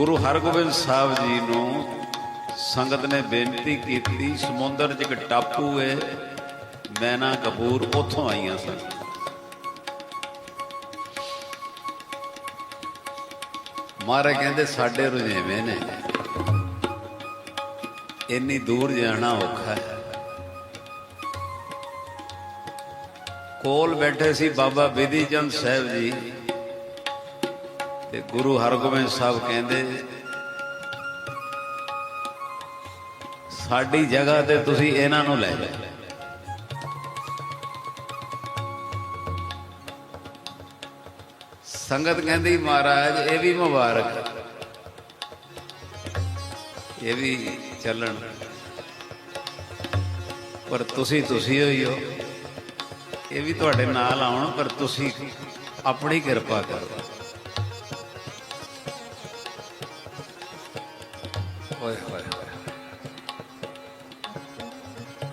ਗੁਰੂ ਹਰਗੋਬਿੰਦ ਸਾਹਿਬ ਜੀ ਨੂੰ ਸੰਗਤ ਨੇ ਬੇਨਤੀ ਕੀਤੀ, ਸਮੁੰਦਰ 'ਚ ਇੱਕ ਟਾਪੂ ਹੈ ਮੈਨਾ ਕਪੂਰ ਉੱਥੋਂ ਆਈਆਂ ਸਨ ਮਾਰੇ ਕਹਿੰਦੇ ਸਾਡੇ ਰੁਝੇਵੇਂ ਨੇ। ਇੰਨੀ ਦੂਰ ਜਾਣਾ ਔਖਾ ਹੈ। ਕੋਲ ਬੈਠੇ ਸੀ ਬਾਬਾ ਵਿਧੀ ਚੰਦ ਸਾਹਿਬ ਜੀ। ਤੇ ਗੁਰੂ ਹਰਗੋਬਿੰਦ ਸਾਹਿਬ ਕਹਿੰਦੇ, ਸਾਡੀ ਜਗ੍ਹਾ ਤੇ ਤੁਸੀਂ ਇਹਨਾਂ ਨੂੰ ਲੈ ਜਾਓ। ਸੰਗਤ ਕਹਿੰਦੀ, ਮਹਾਰਾਜ, ਇਹ ਵੀ ਮੁਬਾਰਕ ਇਹ ਵੀ ਚੱਲਣ। ਪਰ ਤੁਸੀਂ ਤੁਸੀਂ ਹੋਈ ਹੋ। ਇਹ ਵੀ ਤੁਹਾਡੇ ਨਾਲ ਆਉਣ, ਪਰ ਤੁਸੀਂ ਆਪਣੀ ਕਿਰਪਾ ਕਰੋ। ਓਏ ਹੋਏ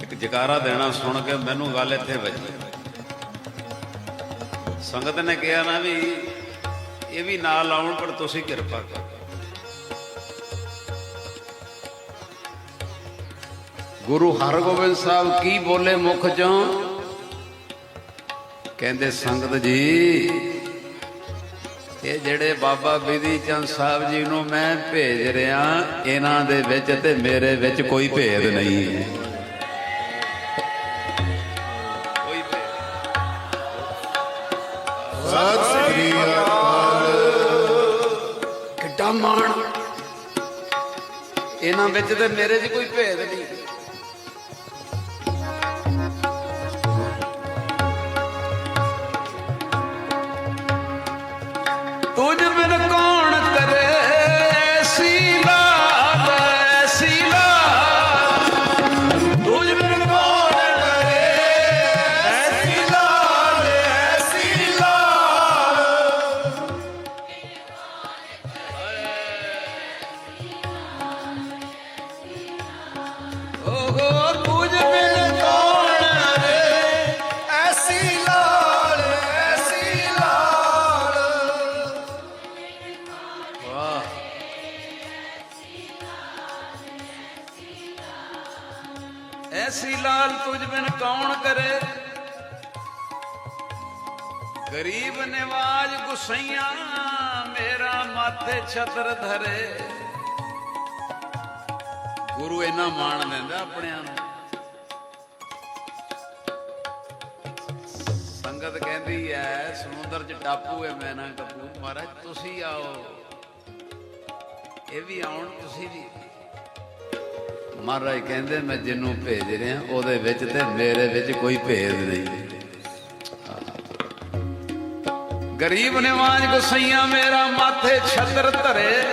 ਇੱਕ ਜਕਾਰਾ ਦੇਣਾ ਸੁਣ ਕੇ ਮੈਨੂੰ ਗੱਲ ਇੱਥੇ ਵੱਜੀ ਸੰਗਤ ਨੇ ਕਿਹਾ ਨਾ ਵੀ ਇਹ ਵੀ ਨਾਲ ਆਉਣ, ਪਰ ਤੁਸੀਂ ਕਿਰਪਾ ਕਰੋ। ਗੁਰੂ ਹਰਗੋਬਿੰਦ ਸਾਹਿਬ ਕੀ ਬੋਲੇ ਮੁਖ ਚੋਂ? ਕਹਿੰਦੇ, ਸੰਗਤ ਜੀ ਇਹ ਜਿਹੜੇ ਬਾਬਾ ਬਿਧੀ ਚੰਦ ਸਾਹਿਬ ਜੀ ਨੂੰ ਮੈਂ ਭੇਜ ਰਿਹਾ ਇਹਨਾਂ ਦੇ ਵਿੱਚ ਤੇ ਮੇਰੇ ਵਿੱਚ ਕੋਈ ਭੇਦ ਨਹੀਂ। ਹੈ ਕੋਈ ਭੇਦ ਸਤਿ ਸ੍ਰੀ ਅਕਾਲ। ਕਿੱਡਾ ਮਾਣ। ਇਹਨਾਂ ਵਿੱਚ ਤੇ ਮੇਰੇ 'ਚ ਕੋਈ ਭੇਦ ਨਹੀਂ। ਗਰੀਬ ਨਿਵਾਜ ਗੁਸਈਆਂ, ਮੇਰਾ ਮਾਥੇ ਛਤਰ ਧਰੇ। ਗੁਰੂ ਇਹਨਾਂ ਮਾਣ ਦਿੰਦਾ ਆਪਣਿਆਂ ਨੂੰ। ਸੰਗਤ ਕਹਿੰਦੀ ਐ, ਸਮੁੰਦਰ 'ਚ ਟਾਪੂ ਐ ਮੈਨਾ ਕਪੂਰ ਮਹਾਰਾਜ, ਤੁਸੀਂ ਆਓ। ਇਹ ਵੀ ਆਉਣ, ਤੁਸੀਂ ਵੀ। ਮਹਾਰਾਜ ਕਹਿੰਦੇ, ਮੈਂ ਜਿਹਨੂੰ ਭੇਜ ਰਿਹਾ, ਉਹਦੇ ਵਿੱਚ ਤੇ ਮੇਰੇ ਵਿੱਚ ਕੋਈ ਭੇਦ ਨਹੀਂ। ਗਰੀਬ ਨਿਵਾਜ ਗੁਸਈਆ ਮੇਰਾ ਮਾਥੇ ਛਤਰ ਧਰੇ।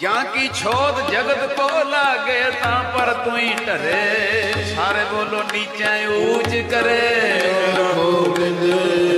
ਜਾਂ ਕੀ ਛੋਦ ਜਗਤ ਕੋ ਲਾਗੇ ਤਾਂ ਪਰ ਤੂੰ ਹੀ ਢਰੇ ਸਾਰੇ ਬੋਲੋ ਨੀਚੇ ਊਚ ਕਰੇ। ਗੋਬਿੰਦ।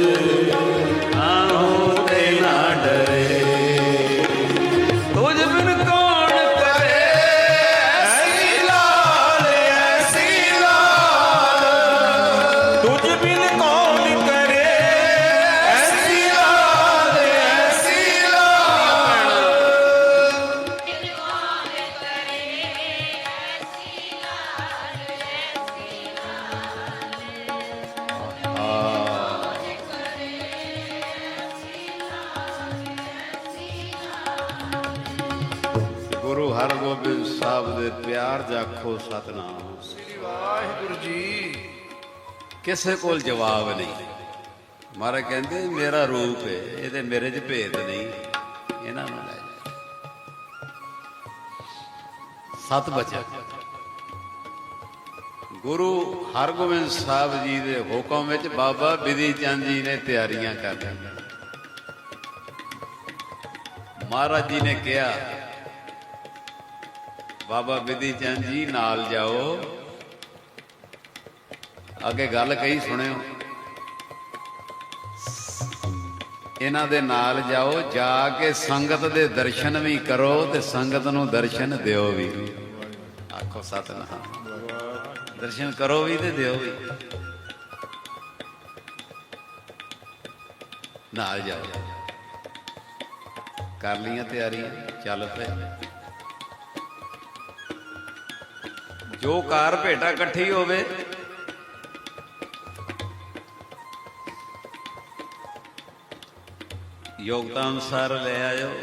ਹਰਗੋਬਿੰਦ ਸਾਹਿਬ ਦੇ ਪਿਆਰ ਜਾਖੋ ਸਤਨਾਮ। ਸ੍ਰੀ ਵਾਹਿਗੁਰੂ ਜੀ। ਕਿਸੇ ਕੋਲ ਜਵਾਬ ਨਹੀਂ। ਮਹਾਰਾਜ ਕਹਿੰਦੇ ਮੇਰਾ ਰੂਪ ਹੈ ਇਹਦੇ ਮੇਰੇ 'ਚ ਭੇਦ ਨਹੀਂ। ਇਹਨਾਂ ਨੂੰ ਲੈ ਜਾ। ਸਤ ਬਚਨ। ਗੁਰੂ ਹਰਗੋਬਿੰਦ ਸਾਹਿਬ ਜੀ ਦੇ ਹੁਕਮ ਵਿੱਚ ਬਾਬਾ ਬਿਧੀ ਚੰਦ ਜੀ ਨੇ ਤਿਆਰੀਆਂ ਕਰ ਲਈਆਂ ਮਹਾਰਾਜ ਜੀ ਨੇ ਕਿਹਾ ਬਾਬਾ ਬਿਧੀ ਚੰਦ ਜੀ ਨਾਲ ਜਾਓ। ਅੱਗੇ ਗੱਲ ਕਹੀ ਸੁਣਿਓ। ਇਹਨਾਂ ਦੇ ਨਾਲ ਜਾਓ, ਜਾ ਕੇ ਸੰਗਤ ਦੇ ਦਰਸ਼ਨ ਵੀ ਕਰੋ ਤੇ ਸੰਗਤ ਨੂੰ ਦਰਸ਼ਨ ਦਿਓ ਵੀ। ਆਖੋ ਸਤਨਾਮ। ਦਰਸ਼ਨ ਕਰੋ ਵੀ ਤੇ ਦਿਓ ਵੀ। ਨਾਲ ਜਾਓ। ਕਰ ਲੀਆਂ ਤਿਆਰੀਆਂ, ਚੱਲ ਪਏ। ਜੋ ਕਾਰ ਭੇਟਾ ਇਕੱਠੀ ਹੋਵੇ। ਯੋਗਤਾ ਅਨੁਸਾਰ ਲੈ ਆਇਓ।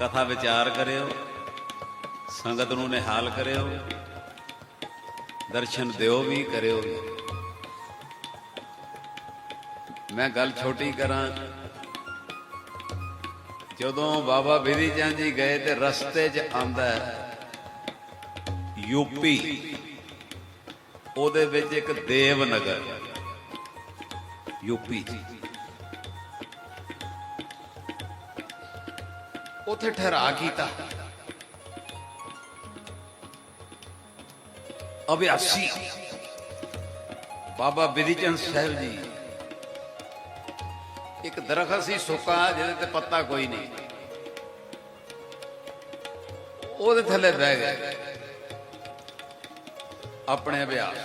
ਕਥਾ ਵਿਚਾਰ ਕਰਿਓ। ਸੰਗਤ ਨੂੰ ਨਿਹਾਲ ਕਰਿਓ। ਦਰਸ਼ਨ ਦਿਓ ਵੀ, ਕਰਿਓ ਵੀ। ਮੈਂ ਗੱਲ ਛੋਟੀ ਕਰਾਂ। ਜਦੋਂ ਬਾਬਾ ਬਿਧੀ ਚੰਦ ਜੀ ਗਏ ਤੇ ਰਸਤੇ 'ਚ ਆਂਦਾ ਯੂਪੀ। ਉਹਦੇ ਵਿੱਚ ਇੱਕ ਦੇਵਨਗਰ। ਯੂਪੀ। ਉਥੇ ਠਹਿਰਾ ਕੀਤਾ। ਅਭਿਆਸੀ। ਬਾਬਾ ਬਿਧੀ ਚੰਦ ਸਾਹਿਬ ਜੀ। ਇੱਕ ਦਰਖਤ ਸੀ ਸੁੱਕਾ, ਜਿਹਦੇ ਤੇ ਪੱਤਾ ਕੋਈ ਨਹੀਂ। ਉਹਦੇ ਥੱਲੇ ਬਹਿ ਗਏ। ਆਪਣੇ ਅਭਿਆਸ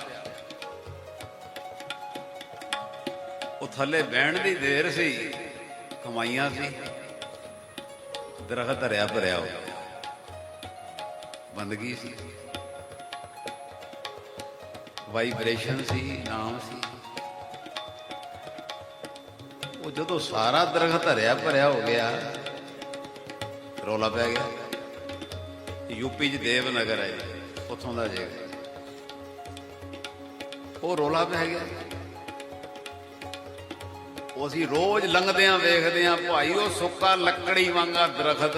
ਉਹ ਥੱਲੇ ਬਹਿਣ ਦੀ ਦੇਰ ਸੀ, ਕਮਾਈਆਂ ਸੀ, ਦਰਖਤ ਹਰਿਆ ਭਰਿਆ ਹੋ ਬੰਦਗੀ ਸੀ। ਵਾਈਬ੍ਰੇਸ਼ਨ ਸੀ, ਨਾਮ ਸੀ। ਉਹ ਜਦੋਂ ਸਾਰਾ ਦਰਖਤ ਹਰਿਆ ਭਰਿਆ ਹੋ ਗਿਆ, ਰੋਲਾ ਪੈ ਗਿਆ। ਯੂਪੀ ਚ ਦੇਵਨਗਰ ਹੈ ਉੱਥੋਂ ਦਾ ਜੇਗਾ ਉਹ ਰੋਲਾ ਪੈ ਗਿਆ। ਉਹ ਅਸੀਂ ਰੋਜ਼ ਲੰਘਦੇ ਲੰਘਦਿਆਂ ਵੇਖਦੇ ਆਂ ਭਾਈ, ਉਹ ਸੁੱਕਾ ਲੱਕੜੀ ਵਾਂਗਾ ਦਰਖਤ,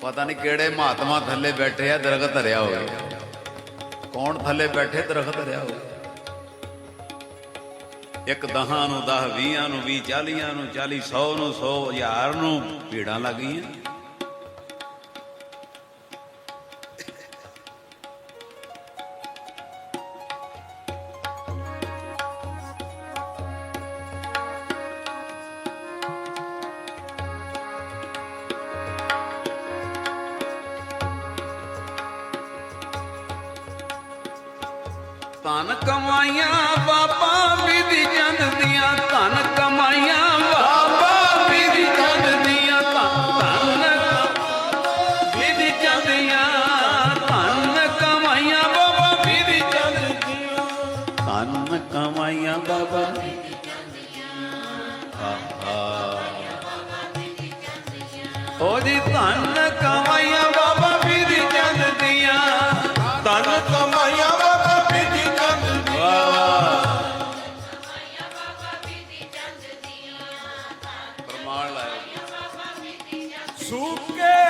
ਪਤਾ ਨਹੀਂ ਕਿਹੜੇ ਮਹਾਤਮਾ ਥੱਲੇ ਬੈਠੇ ਆ, ਦਰਖਤ ਧਰਿਆ ਹੋਵੇ। ਕੌਣ ਥੱਲੇ ਬੈਠੇ, ਦਰਖਤ ਧਰਿਆ ਹੋਵੇ? ਇੱਕ ਦਹਾਂ ਨੂੰ 10 20 ਨੂੰ 20 40 ਨੂੰ 40 100 ਨੂੰ 100 ਹਜ਼ਾਰ ਨੂੰ ਭੀੜਾਂ ਲੱਗ ਧਨ ਕਮਾਈਆਂ ਬਾਬਾ ਵਿਧੀ ਚੰਦ ਦੀਆਂ ਧਨ ਪ੍ਰਮਾਣ ਲਾਇਆ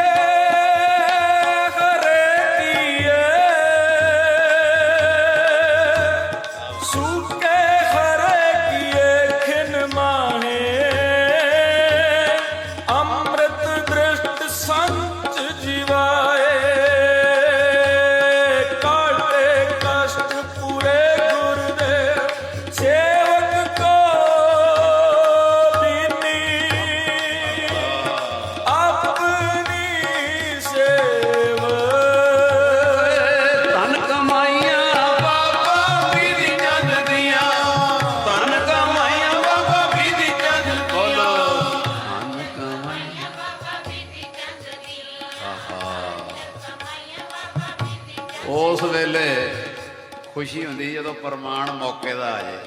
ਖੁਸ਼ੀ ਹੁੰਦੀ ਜਦੋਂ ਪ੍ਰਮਾਣ ਮੌਕੇ ਦਾ ਆ ਜਾਏ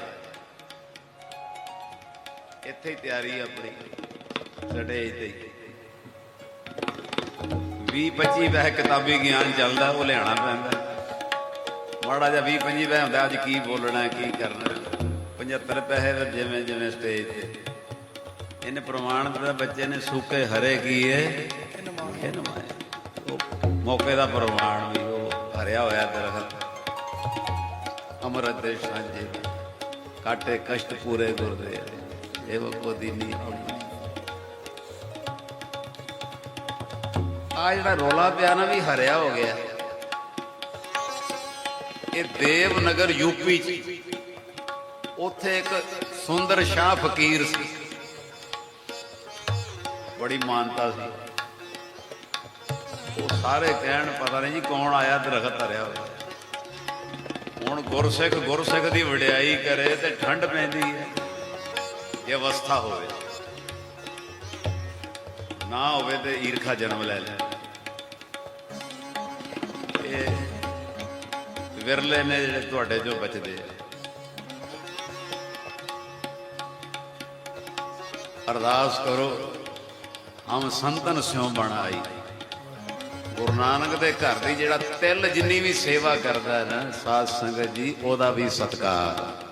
ਇੱਥੇ ਹੀ ਤਿਆਰੀ ਆਪਣੀ। ਸਟੇਜ ਤੇ ਹੀ। 20 25 ਵਹਿ ਕਿਤਾਬੀ ਗਿਆਨ ਚੱਲਦਾ, ਉਹ ਲਿਆਣਾ ਪੈਂਦਾ। ਮਾੜਾ ਜਿਹਾ 20 25 ਵਹਿ ਹੁੰਦਾ, ਅੱਜ ਕੀ ਬੋਲਣਾ, ਕੀ ਕਰਨਾ। 75 ਪੈਸੇ ਜਿਵੇਂ ਜਿਵੇਂ ਸਟੇਜ ਤੇ। ਇਹਨੇ ਪ੍ਰਮਾਣ ਦਾ ਬੱਚੇ ਨੇ ਸੁੱਕੇ ਹਰੇ ਕੀਏ। ਇਹ ਉਹ ਮੌਕੇ ਦਾ ਪ੍ਰਮਾਣ ਵੀ, ਉਹ ਹਰਿਆ ਹੋਇਆ ਦਰਖਤ। ਅੰਮ੍ਰਿਤ ਦੇ ਸਾਂਝੇ ਕਾਟੇ ਕਸ਼ਟ ਪੂਰੇ ਗੁਰਦੇ ਇਹ ਬੱਕੋ ਦੀਨੀ ਆ ਜਿਹੜਾ ਰੋਲਾ ਪਿਆ ਨਾ ਵੀ ਹਰਿਆ ਹੋ ਗਿਆ। ਇਹ ਦੇਵਨਗਰ ਯੂਪੀ ਚ। ਉੱਥੇ ਇੱਕ ਸੁੰਦਰ ਸ਼ਾਹ ਫਕੀਰ ਸੀ। ਬੜੀ ਮਾਨਤਾ ਸੀ। ਉਹ ਸਾਰੇ ਕਹਿਣ, ਪਤਾ ਨਹੀਂ ਜੀ ਕੌਣ ਆਇਆ, ਦਰਖਤ ਹਰਿਆ ਹੋਇਆ। ਹੁਣ ਗੁਰਸਿੱਖ ਗੁਰਸਿੱਖ ਦੀ ਵਡਿਆਈ ਕਰੇ ਤੇ ਠੰਡ ਪੈਂਦੀ ਹੈ। ਇਹ ਅਵਸਥਾ ਹੋਵੇ। ਨਾ ਹੋਵੇ ਤੇ ਈਰਖਾ ਜਨਮ ਲੈ ਲੈ। ਇਹ ਵਿਰਲੇ ਨੇ ਜਿਹੜੇ ਤੁਹਾਡੇ ਚੋਂ ਬਚਦੇ ਆ। ਅਰਦਾਸ ਕਰੋ, ਹਮ ਸੰਤਨ ਸਿਉ ਬਣ ਆਈ ਗੁਰੂ ਨਾਨਕ ਦੇ ਘਰ ਦੀ ਜਿਹੜਾ ਤਿਲ ਜਿੰਨੀ ਵੀ ਸੇਵਾ ਕਰਦਾ ਨਾ, ਸਾਧ ਸੰਗਤ ਜੀ, ਉਹਦਾ ਵੀ ਸਤਕਾਰ।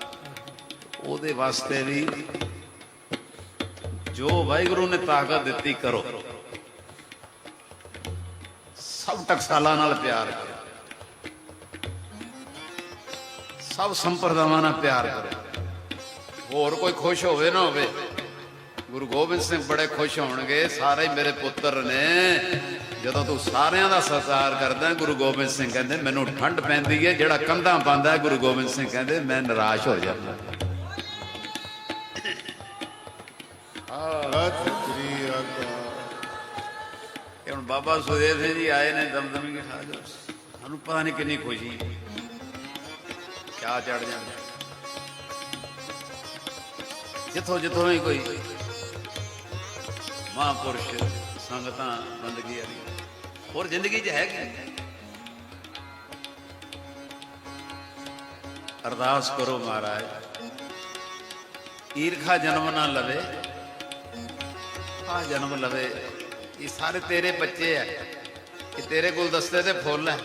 ਉਹਦੇ ਵਾਸਤੇ ਵੀ ਜੋ ਵਾਹਿਗੁਰੂ ਨੇ ਤਾਕਤ ਦਿੱਤੀ ਕਰੋ। ਸਭ ਟਕਸਾਲਾਂ ਨਾਲ ਪਿਆਰ ਕਰੋ। ਸਭ ਸੰਪਰਦਾਵਾਂ ਨਾਲ ਪਿਆਰ ਕਰੋ। ਹੋਰ ਕੋਈ ਖੁਸ਼ ਹੋਵੇ ਨਾ ਹੋਵੇ ਗੁਰੂ ਗੋਬਿੰਦ ਸਿੰਘ ਬੜੇ ਖੁਸ਼ ਹੋਣਗੇ ਸਾਰੇ ਮੇਰੇ ਪੁੱਤਰ ਨੇ। ਜਦੋਂ ਤੂੰ ਸਾਰਿਆਂ ਦਾ ਸਤਿਕਾਰ ਕਰਦਾ ਗੁਰੂ ਗੋਬਿੰਦ ਸਿੰਘ ਕਹਿੰਦੇ ਮੈਨੂੰ ਠੰਡ ਪੈਂਦੀ ਹੈ ਜਿਹੜਾ ਕੰਧਾਂ ਪਾਉਂਦਾ ਗੁਰੂ ਗੋਬਿੰਦ ਸਿੰਘ ਕਹਿੰਦੇ ਮੈਂ ਨਿਰਾਸ਼ ਹੋ ਜਾਂਦਾ ਇਹ ਹੁਣ ਬਾਬਾ ਸੁਦੇਵ ਸਿੰਘ ਜੀ ਆਏ ਨੇ ਦਮਦਮੀ ਕੇ ਹਾਜ਼ਰ ਸਾਨੂੰ ਪਤਾ ਨਹੀਂ ਕਿੰਨੀ ਖੁਸ਼ੀ ਕਿਆ ਚੜ ਜਾਂਦਾ। ਜਿੱਥੋਂ ਜਿੱਥੋਂ ਵੀ ਕੋਈ ਮਹਾਂਪੁਰਸ਼ ਸੰਗਤਾਂ ਬੰਦਗੀ ਵਾਲੀ ਹੋਰ ਜ਼ਿੰਦਗੀ 'ਚ ਹੈ ਕੀ? ਅਰਦਾਸ ਕਰੋ ਮਹਾਰਾਜ, ਈਰਖਾ ਜਨਮ ਨਾ ਲਵੇ ਆ ਜਨਮ ਲਵੇ। ਇਹ ਸਾਰੇ ਤੇਰੇ ਬੱਚੇ ਐ ਇਹ ਤੇਰੇ ਗੁਲਦਸਤੇ ਤੇ ਫੁੱਲ ਐ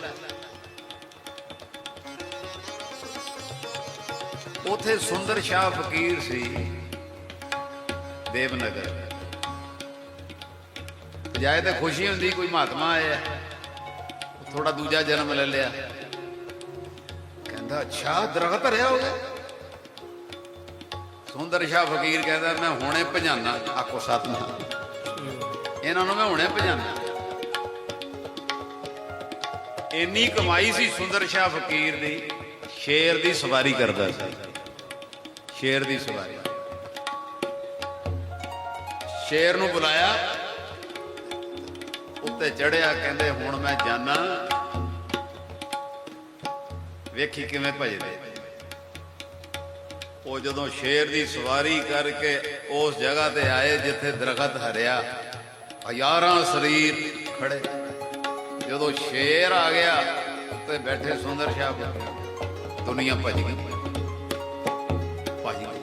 ਉਥੇ ਸੁੰਦਰ ਸ਼ਾਹ ਫਕੀਰ ਸੀ, ਦੇਵਨਗਰ। ਜਾਏ ਤੇ ਖੁਸ਼ੀ ਹੁੰਦੀ, ਕੋਈ ਮਹਾਤਮਾ ਆਇਆ ਥੋੜਾ ਦੂਜਾ ਜਨਮ ਲੈ ਲਿਆ। ਕਹਿੰਦਾ, ਅੱਛਾ, ਦਰਖਤ ਰਿਹਾ ਹੋ ਗਿਆ ਸੁੰਦਰ ਸ਼ਾਹ ਫਕੀਰ ਕਹਿੰਦਾ, ਮੈਂ ਹੁਣੇ ਭਜਾਨਾ, ਆਖੋ ਸਤਨਾਮ। ਇਹਨਾਂ ਨੂੰ ਮੈਂ ਹੁਣੇ ਭਜਾਨਾ। ਇੰਨੀ ਕਮਾਈ ਸੀ ਸੁੰਦਰ ਸ਼ਾਹ ਫਕੀਰ ਦੀ, ਸ਼ੇਰ ਦੀ ਸਵਾਰੀ ਕਰਦਾ ਸੀ। ਸ਼ੇਰ ਦੀ ਸਵਾਰੀ। ਸ਼ੇਰ ਨੂੰ ਬੁਲਾਇਆ। ਉੱਤੇ ਚੜਿਆ ਕਹਿੰਦੇ ਹੁਣ ਮੈਂ ਜਾਣਾ ਵੇਖੀ ਕਿਵੇਂ ਭਜਦੇ। ਉਹ ਜਦੋਂ ਸ਼ੇਰ ਦੀ ਸਵਾਰੀ ਕਰਕੇ ਉਸ ਜਗ੍ਹਾ ਤੇ ਆਏ ਜਿੱਥੇ ਦਰਖਤ ਹਰਿਆ ਹਜ਼ਾਰਾਂ ਸਰੀਰ ਖੜੇ। ਜਦੋਂ ਸ਼ੇਰ ਆ ਗਿਆ ਤੇ ਬੈਠੇ ਸੁੰਦਰ ਸ਼ਾਹ ਕੋਲ, ਦੁਨੀਆ ਭੱਜ ਗਈ। ਭੱਜ ਗਈ।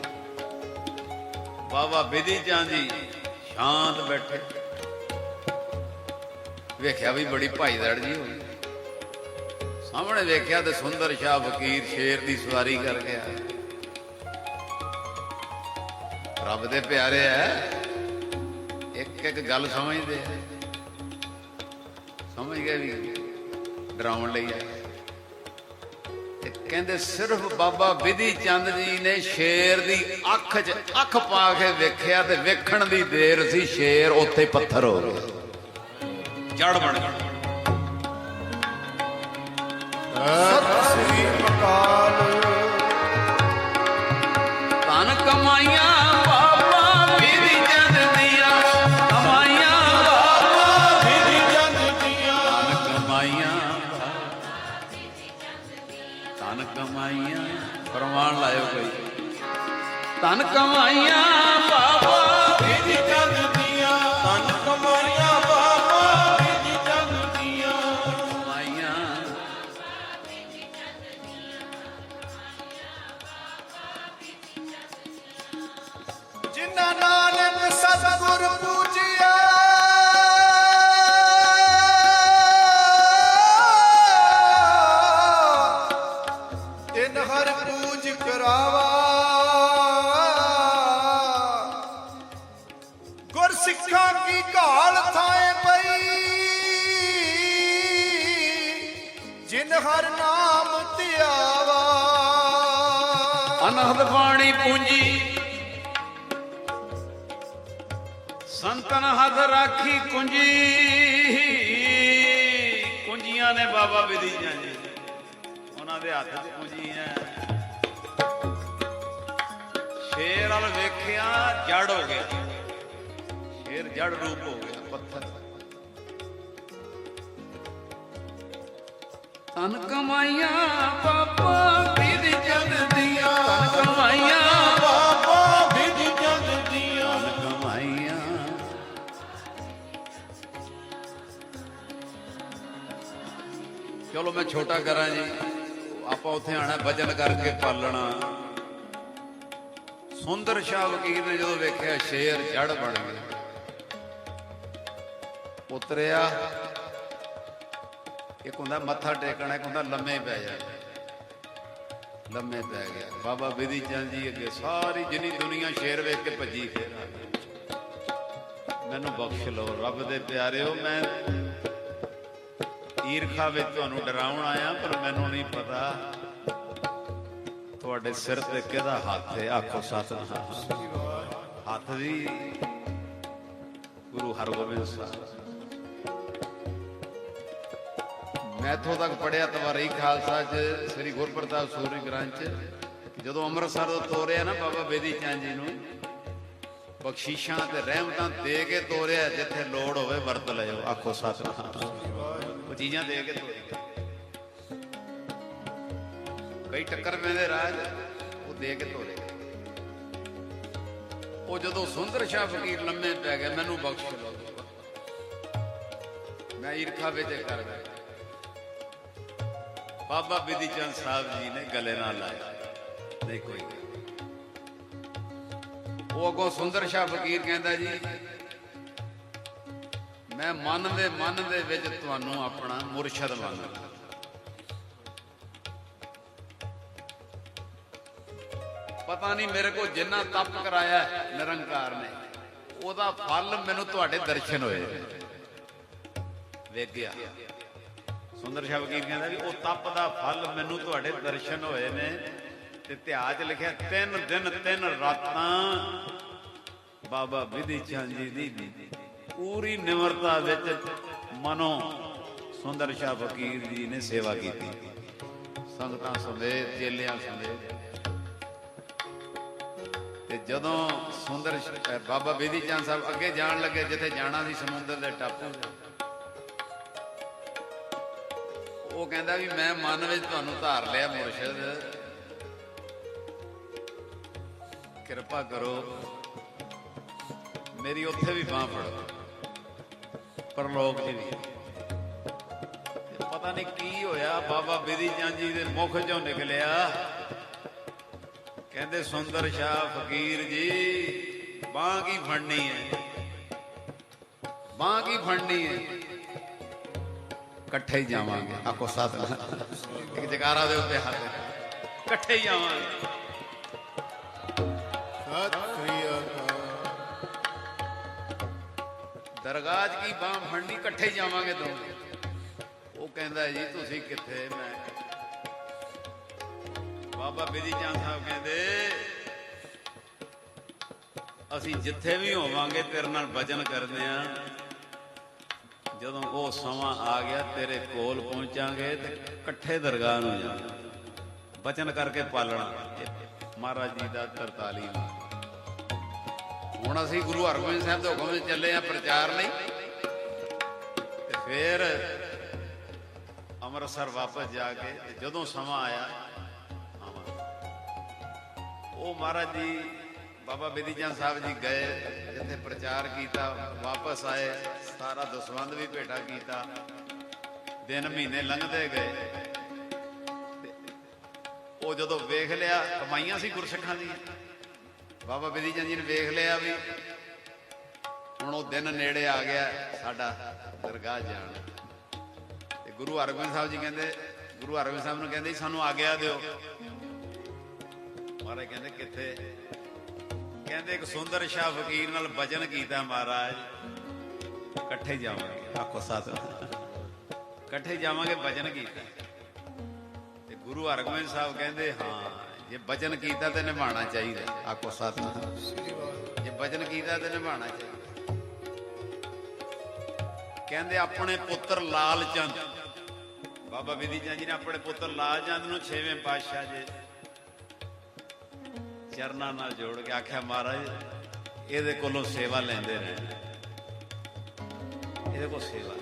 ਬਾਬਾ ਬਿਧੀ ਚੰਦ ਜੀ ਸ਼ਾਂਤ ਬੈਠੇ। ਵੇਖਿਆ ਵੀ ਬੜੀ ਭਾਈਦੜ ਜੀ ਹੋਈ। ਸਾਹਮਣੇ ਵੇਖਿਆ ਤੇ ਸੁੰਦਰ ਸ਼ਾਹ ਫਕੀਰ ਸ਼ੇਰ ਦੀ ਸਵਾਰੀ ਕਰ ਗਿਆ। ਰੱਬ ਦੇ ਪਿਆਰੇ ਐ, ਇੱਕ ਇੱਕ ਗੱਲ ਸਮਝਦੇ ਸਮਝ ਗਏ ਵੀ ਡਰਾਉਣ ਲਈ ਆਏ। ਤੇ ਕਹਿੰਦੇ ਸਿਰਫ ਬਾਬਾ ਵਿਧੀ ਚੰਦ ਜੀ ਨੇ ਸ਼ੇਰ ਦੀ ਅੱਖ 'ਚ ਅੱਖ ਪਾ ਕੇ ਵੇਖਿਆ ਤੇ ਵੇਖਣ ਦੀ ਦੇਰ ਸੀ ਸ਼ੇਰ ਉੱਥੇ ਪੱਥਰ ਹੋ ਗਿਆ। ਜੜ ਬਣ ਗਿਆ ਸਤਿ ਸ੍ਰੀ ਅਕਾਲ ਧਨ ਕਮਾਈਆਂ ਬਾਬਾ ਕਮਾਈਆਂ। ਬਾਬਾ ਲਾਇਓ ਕੋਈ। ਤਨ ਕਮਾਈਆਂ ਕੁੰਜੀ। ਕੁੰਜੀਆਂ ਨੇ ਬਾਬਾ ਵਿਧੀਆਂ ਜੀ। ਉਹਨਾਂ ਦੇ ਹੱਥ 'ਚ ਕੁੰਜੀ ਹੈ। ਸ਼ੇਰ ਵਾਲ ਵੇਖਿਆ ਜੜ ਹੋ ਗਿਆ ਸ਼ੇਰ ਜੜ ਰੂਪ ਹੋ ਗਿਆ, ਪੱਥਰ। ਤਨ ਕਮਾਈਆਂ ਬਾਬਾ ਵਿਧੀ ਚੰਦ ਦੀਆਂ। ਕਮਾਈਆਂ ਚਲੋ ਮੈਂ ਛੋਟਾ ਕਰਾਂ ਜੀ। ਆਪਾਂ ਉੱਥੇ ਆਣਾ ਵਜਨ ਕਰਕੇ ਪਾਲਣਾ। ਸੁੰਦਰ ਸ਼ਾਹ ਵਕੀਲ ਨੇ ਜਦੋਂ ਵੇਖਿਆ, ਸ਼ੇਰ ਜੜ ਬਣ ਗਿਆ। ਉਤਰਿਆ, ਇੱਕ ਹੁੰਦਾ ਮੱਥਾ ਟੇਕਣਾ, ਇੱਕ ਹੁੰਦਾ ਲੰਮੇ ਪੈ ਜਾਣਾ ਲੰਮੇ ਪੈ ਗਿਆ। ਬਾਬਾ ਬਿਧੀ ਚੰਦ ਜੀ ਅੱਗੇ ਸਾਰੀ ਜਿੰਨੀ ਦੁਨੀਆ ਸ਼ੇਰ ਵੇਖ ਕੇ ਭੱਜੀ ਫੇਰ ਮੈਨੂੰ ਬਖਸ਼ ਲਓ, ਰੱਬ ਦੇ ਪਿਆਰਿਓ, ਮੈਂ ਈਰਖਾ ਵਿੱਚ ਤੁਹਾਨੂੰ ਡਰਾਉਣ ਆਇਆ, ਪਰ ਮੈਨੂੰ ਨਹੀਂ ਪਤਾ। ਤੁਹਾਡੇ ਸਿਰ ਤੇ ਕਿਹਦਾ ਹੱਥ ਹੈ? ਆਖੋ ਸਤਨਾਮ। ਹੱਥ ਵੀ ਗੁਰੂ ਹਰਗੋਬਿੰਦ ਸਾਹਿਬ। ਮੈਂ ਇੱਥੋਂ ਤੱਕ ਪੜਿਆ ਤਵਾਰੀ ਖਾਲਸਾ ਚ, ਸ੍ਰੀ ਗੁਰਪ੍ਰਤਾਪ ਸੂਰੀ ਗ੍ਰੰਥ ਚ। ਜਦੋਂ ਅੰਮ੍ਰਿਤਸਰ ਤੋਂ ਤੋਰਿਆ ਨਾ ਬਾਬਾ ਬੇਦੀ ਚੰਦ ਜੀ ਨੂੰ ਬਖਸ਼ੀਸ਼ਾਂ ਤੇ ਰਹਿਮਤਾਂ ਦੇ ਕੇ ਤੋਰਿਆ, ਜਿੱਥੇ ਲੋੜ ਹੋਵੇ ਵਰਤ ਲਿਓ। ਆਖੋ ਸਤਨਾਮ। ਉਹ ਚੀਜ਼ਾਂ ਦੇ ਕੇ ਤੋਰੀ ਕਈ ਟੱਕਰ ਪੈਂਦੇ ਰਾਜ, ਉਹ ਦੇ ਕੇ ਤੋਰੇ ਉਹ ਜਦੋਂ ਸੁੰਦਰ ਸ਼ਾਹ ਫਕੀਰ ਲੰਮੇ ਪੈ ਗਿਆ ਮੈਨੂੰ ਬਖਸ਼ ਲਓ ਮੈਂ ਈਰਖਾ ਵਿੱਚ ਇਹ ਕਰ ਗਿਆ। ਬਾਬਾ ਬਿਧੀ ਚੰਦ ਸਾਹਿਬ ਜੀ ਨੇ ਗਲੇ ਨਾਲ ਲਾਇਆ। ਨਹੀਂ, ਕੋਈ ਉਹ ਅੱਗੋਂ ਸੁੰਦਰ ਸ਼ਾਹ ਫਕੀਰ ਕਹਿੰਦਾ ਜੀ, ਮੈਂ ਮਨ ਦੇ ਮਨ ਦੇ ਵਿੱਚ ਤੁਹਾਨੂੰ ਆਪਣਾ ਮੁਰਸ਼ਦ ਮੰਨਦਾ। ਪਤਾ ਨਹੀਂ ਮੇਰੇ ਕੋਲ ਜਿੰਨਾ ਤਪ ਕਰਾਇਆ ਨਿਰੰਕਾਰ ਨੇ, ਉਹਦਾ ਫਲ ਮੈਨੂੰ ਤੁਹਾਡੇ ਦਰਸ਼ਨ ਹੋਏ। ਵੇਖ ਗਿਆ। ਸੁੰਦਰ ਸ਼ਾਹ ਫਕੀਰ ਕਹਿੰਦਾ ਵੀ ਉਹ ਤਪ ਦਾ ਫਲ ਮੈਨੂੰ ਤੁਹਾਡੇ ਦਰਸ਼ਨ ਹੋਏ ਨੇ। ਤੇ ਇਤਿਹਾਸ 'ਚ ਲਿਖਿਆ, ਤਿੰਨ ਦਿਨ, ਤਿੰਨ ਰਾਤਾਂ। ਬਾਬਾ ਵਿਧੀ ਚੰਦ ਜੀ ਦੀ ਪੂਰੀ ਨਿਮਰਤਾ ਵਿੱਚ ਮਨੋਂ ਸੁੰਦਰ ਸ਼ਾਹ ਫਕੀਰ ਜੀ ਨੇ ਸੇਵਾ ਕੀਤੀ। ਸੰਗਤਾਂ ਸਮੇਤ ਚੇਲਿਆਂ ਸਮੇਤ ਤੇ ਜਦੋਂ ਸੁੰਦਰ ਬਾਬਾ ਵਿਧੀ ਚੰਦ ਸਾਹਿਬ ਅੱਗੇ ਜਾਣ ਲੱਗੇ, ਜਿੱਥੇ ਜਾਣਾ ਸੀ ਸਮੁੰਦਰ ਦੇ ਟਾਪੂ ਉਹ ਕਹਿੰਦਾ ਵੀ ਮੈਂ ਮਨ ਵਿੱਚ ਤੁਹਾਨੂੰ ਧਾਰ ਲਿਆ ਮੁਰਸ਼ਿਦ। ਕਿਰਪਾ ਕਰੋ। ਮੇਰੀ ਉੱਥੇ ਵੀ ਬਾਹ ਫੜੋ। ਪਰਲੋਕ 'ਚ ਵੀ ਪਤਾ ਨਹੀਂ ਕੀ ਹੋਇਆ ਬਾਬਾ ਬਿਧੀ ਚੰਦ ਜੀ ਦੇ ਮੁਖ ਚੋਂ ਨਿਕਲਿਆ। ਕਹਿੰਦੇ ਸੁੰਦਰ ਸ਼ਾਹ ਫਕੀਰ ਜੀ ਬਾਹ ਕੀ ਫੜਨੀ ਹੈ? ਬਾਹ ਕੀ ਫੜਨੀ ਹੈ? ਇਕੱਠੇ ਹੀ ਜਾਵਾਂਗੇ। ਆਕੋ ਸਾਥ ਇੱਕ ਜਕਾਰਾ ਦੇ ਉੱਤੇ ਹੱਥ ਇਕੱਠੇ ਹੀ ਜਾਵਾਂਗੇ। ਦਰਗਾਹ 'ਚ ਕੀ ਬਾਹ ਫੜਨੀ, ਇਕੱਠੇ ਜਾਵਾਂਗੇ ਦੋਵੇਂ। ਉਹ ਕਹਿੰਦਾ ਜੀ, ਤੁਸੀਂ ਕਿੱਥੇ? ਮੈਂ ਬਾਬਾ ਬਿਧੀ ਚੰਦ ਸਾਹਿਬ ਕਹਿੰਦੇ, ਅਸੀਂ ਜਿੱਥੇ ਵੀ ਹੋਵਾਂਗੇ, ਤੇਰੇ ਨਾਲ ਭਜਨ ਕਰਦੇ ਆ। ਜਦੋਂ ਉਹ ਸਮਾਂ ਆ ਗਿਆ, ਤੇਰੇ ਕੋਲ ਪਹੁੰਚਾਂਗੇ ਤੇ ਇਕੱਠੇ ਦਰਗਾਹ ਨੂੰ ਜਾਵਾਂਗੇ ਬਚਨ ਕਰਕੇ ਪਾਲਣਾ। ਮਹਾਰਾਜ ਜੀ ਦਾ 43 ਹੁਣ ਅਸੀਂ ਗੁਰੂ ਹਰਗੋਬਿੰਦ ਸਾਹਿਬ ਦੇ ਹੁਕਮ ਵਿੱਚ ਚੱਲੇ ਆ ਪ੍ਰਚਾਰ ਲਈ। ਤੇ ਫਿਰ ਅੰਮ੍ਰਿਤਸਰ ਵਾਪਸ ਜਾ ਕੇ ਤੇ ਜਦੋਂ ਸਮਾਂ ਆਇਆ ਉਹ ਮਹਾਰਾਜ ਜੀ, ਬਾਬਾ ਬੇਦੀ ਚੰਦ ਸਾਹਿਬ ਜੀ ਗਏ, ਜਿੱਥੇ ਪ੍ਰਚਾਰ ਕੀਤਾ, ਵਾਪਸ ਆਏ, ਸਾਰਾ ਦਸਵੰਦ ਵੀ ਭੇਟਾ ਕੀਤਾ, ਦਿਨ ਮਹੀਨੇ ਲੰਘਦੇ ਗਏ। ਉਹ ਜਦੋਂ ਵੇਖ ਲਿਆ, ਕਮਾਈਆਂ ਸੀ ਗੁਰਸਿੱਖਾਂ ਦੀਆਂ। ਬਾਬਾ ਬਿਧੀ ਚੰਦ ਜੀ ਨੇ ਵੇਖ ਲਿਆ ਵੀ ਹੁਣ ਉਹ ਦਿਨ ਨੇੜੇ ਆ ਗਿਆ ਸਾਡਾ ਦਰਗਾਹ ਜਾਣ। ਤੇ ਗੁਰੂ ਹਰਗੋਬਿੰਦ ਸਾਹਿਬ ਜੀ ਕਹਿੰਦੇ ਗੁਰੂ ਹਰਗੋਬਿੰਦ ਸਾਹਿਬ ਨੂੰ ਕਹਿੰਦੇ ਜੀ, ਸਾਨੂੰ ਆਗਿਆ ਦਿਓ। ਮਹਾਰਾਜ ਕਹਿੰਦੇ ਕਿੱਥੇ? ਕਹਿੰਦੇ ਇੱਕ ਸੁੰਦਰ ਸ਼ਾਹ ਫਕੀਰ ਨਾਲ ਵਜਨ ਕੀਤਾ ਮਹਾਰਾਜ। ਇਕੱਠੇ ਜਾਵਾਂਗੇ। ਆਖੋ ਸਾਥ ਇਕੱਠੇ ਜਾਵਾਂਗੇ ਵਜਨ ਕੀਤਾ। ਤੇ ਗੁਰੂ ਹਰਗੋਬਿੰਦ ਸਾਹਿਬ ਕਹਿੰਦੇ ਹਾਂ। ਜੇ ਭਜਨ ਕੀਤਾ ਤੇ ਨਿਭਾਉਣਾ ਚਾਹੀਦਾ। ਆਖੋ ਸਤਿਨਾਮ ਜੇ ਭਜਨ ਕੀਤਾ ਤੇ ਨਿਭਾਉਣਾ ਚਾਹੀਦਾ। ਕਹਿੰਦੇ ਆਪਣੇ ਪੁੱਤਰ ਲਾਲ ਚੰਦ। ਬਾਬਾ ਵਿਧੀ ਚੰਦ ਜੀ ਨੇ ਆਪਣੇ ਪੁੱਤਰ ਲਾਲ ਚੰਦ ਨੂੰ 6ਵੇਂ ਪਾਤਸ਼ਾਹ ਜੀ ਚਰਨਾਂ ਨਾਲ ਜੋੜ ਕੇ ਆਖਿਆ ਮਹਾਰਾਜ ਇਹਦੇ ਕੋਲੋਂ ਸੇਵਾ ਲੈਂਦੇ ਰਹੇ ਇਹਦੇ ਕੋਲ ਸੇਵਾ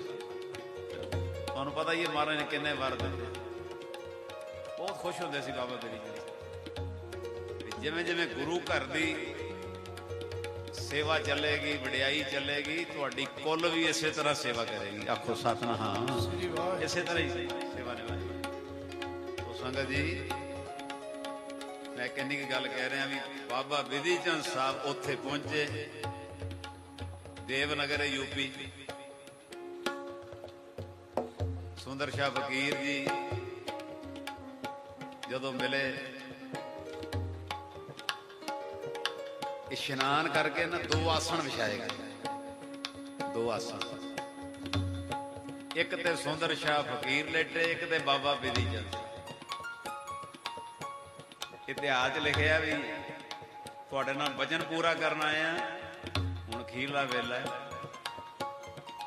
ਤੁਹਾਨੂੰ ਪਤਾ ਹੀ ਹੈ ਮਹਾਰਾਜ ਨੇ ਕਿੰਨੇ ਵਰ ਦਿੱਤੇ। ਬਹੁਤ ਖੁਸ਼ ਹੁੰਦੇ ਸੀ ਬਾਬਾ ਬੇਰੀ ਜੀ। ਜਿਵੇਂ ਜਿਵੇਂ ਗੁਰੂ ਘਰ ਦੀ ਸੇਵਾ ਚੱਲੇਗੀ ਵਡਿਆਈ ਚੱਲੇਗੀ ਤੁਹਾਡੀ ਕੁੱਲ ਵੀ ਇਸੇ ਤਰ੍ਹਾਂ ਸੇਵਾ ਕਰੇਗੀ। ਆਖੋ ਸਤਨਾਮ। ਇਸੇ ਤਰ੍ਹਾਂ ਹੀ ਸੇਵਾ ਨਿਭਾਏਗੀ ਤੋ ਸੰਗਤ ਜੀ ਮੈਂ ਕਿੰਨੀ ਕੁ ਗੱਲ ਕਹਿ ਰਿਹਾ ਵੀ ਬਾਬਾ ਵਿਧੀ ਚੰਦ ਸਾਹਿਬ ਉੱਥੇ ਪਹੁੰਚੇ ਦੇਵਨਗਰ ਯੂਪੀ ਸੁੰਦਰ ਸ਼ਾਹ ਫਕੀਰ ਜੀ ਜਦੋਂ ਮਿਲੇ ਇਸ਼ਨਾਨ ਕਰਕੇ ਨਾ ਦੋ ਆਸਣ ਵਿਛਾਏ ਗਏ ਦੋ ਆਸਣ। ਇੱਕ ਤੇ ਸੁੰਦਰ ਸ਼ਾਹ ਫਕੀਰ ਲੇਟੇ, ਇੱਕ ਤੇ ਬਾਬਾ ਬਿਧੀ ਚੰਦ। ਇਤਿਹਾਸ ਲਿਖਿਆ ਵੀ ਤੁਹਾਡੇ ਨਾਲ ਵਜਨ ਪੂਰਾ ਕਰਨ ਆਇਆ ਹੁਣ ਖੀਰਲਾ ਵੇਲਾ ਹੈ।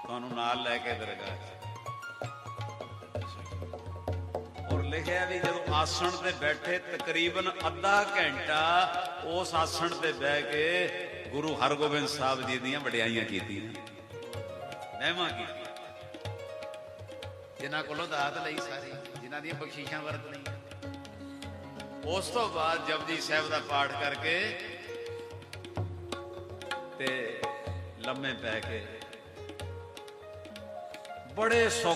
ਤੁਹਾਨੂੰ ਨਾਲ ਲੈ ਕੇ ਦਰਗਾਹ ਔਰ ਲਿਖਿਆ ਵੀ ਜਦੋਂ ਆਸਣ ਤੇ ਬੈਠੇ ਤਕਰੀਬਨ ਅੱਧਾ ਘੰਟਾ ਉਸ ਆਸਣ ਤੇ ਬਹਿ ਕੇ ਗੁਰੂ ਹਰਗੋਬਿੰਦ ਸਾਹਿਬ ਜੀ ਦੀਆਂ ਵਡਿਆਈਆਂ ਕੀਤੀਆਂ। ਮਹਿਮਾ ਕੀਤੀ ਜਿਨ੍ਹਾਂ ਕੋਲੋਂ ਦਾਤ ਲਈ ਸਾਰੀ, ਜਿਨ੍ਹਾਂ ਦੀਆਂ ਬਖਸ਼ੀਸ਼ਾਂ ਵਰਤ ਲਈਆਂ ਉਸ ਤੋਂ ਬਾਅਦ ਜਪਜੀ ਸਾਹਿਬ ਦਾ ਪਾਠ ਕਰਕੇ ਤੇ ਲੰਮੇ ਪੈ ਕੇ ਬੜੇ ਸੁੱਖ